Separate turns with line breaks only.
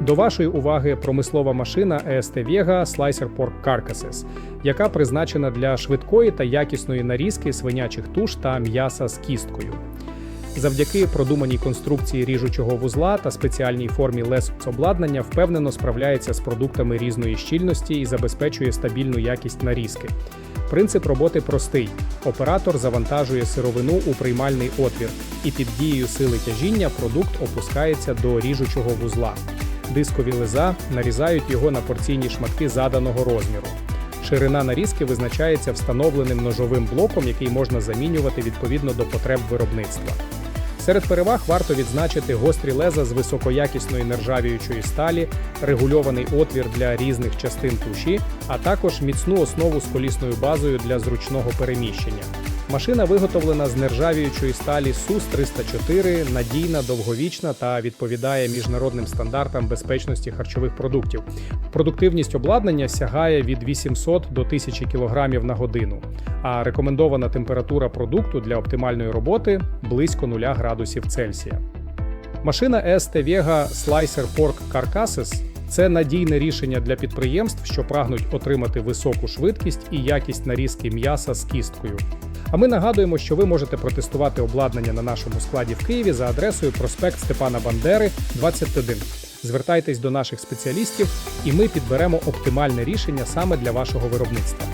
До вашої уваги промислова машина EST Vega Slicer Pork Carcasses, яка призначена для швидкої та якісної нарізки свинячих туш та м'яса з кісткою. Завдяки продуманій конструкції ріжучого вузла та спеціальній формі лес обладнання впевнено справляється з продуктами різної щільності і забезпечує стабільну якість нарізки. Принцип роботи простий: оператор завантажує сировину у приймальний отвір, і під дією сили тяжіння продукт опускається до ріжучого вузла. Дискові леза нарізають його на порційні шматки заданого розміру. Ширина нарізки визначається встановленим ножовим блоком, який можна замінювати відповідно до потреб виробництва. Серед переваг варто відзначити гострі леза з високоякісної нержавіючої сталі, регульований отвір для різних частин туші, а також міцну основу з колісною базою для зручного переміщення. Машина виготовлена з нержавіючої сталі СУС 304, надійна, довговічна та відповідає міжнародним стандартам безпечності харчових продуктів. Продуктивність обладнання сягає від 800 до 1000 кг на годину, а рекомендована температура продукту для оптимальної роботи близько 0 градусів Цельсія. Машина EST Vega Slicer Pork Carcasses – це надійне рішення для підприємств, що прагнуть отримати високу швидкість і якість нарізки м'яса з кісткою. А ми нагадуємо, що ви можете протестувати обладнання на нашому складі в Києві за адресою проспект Степана Бандери, 21. Звертайтесь до наших спеціалістів, і ми підберемо оптимальне рішення саме для вашого виробництва.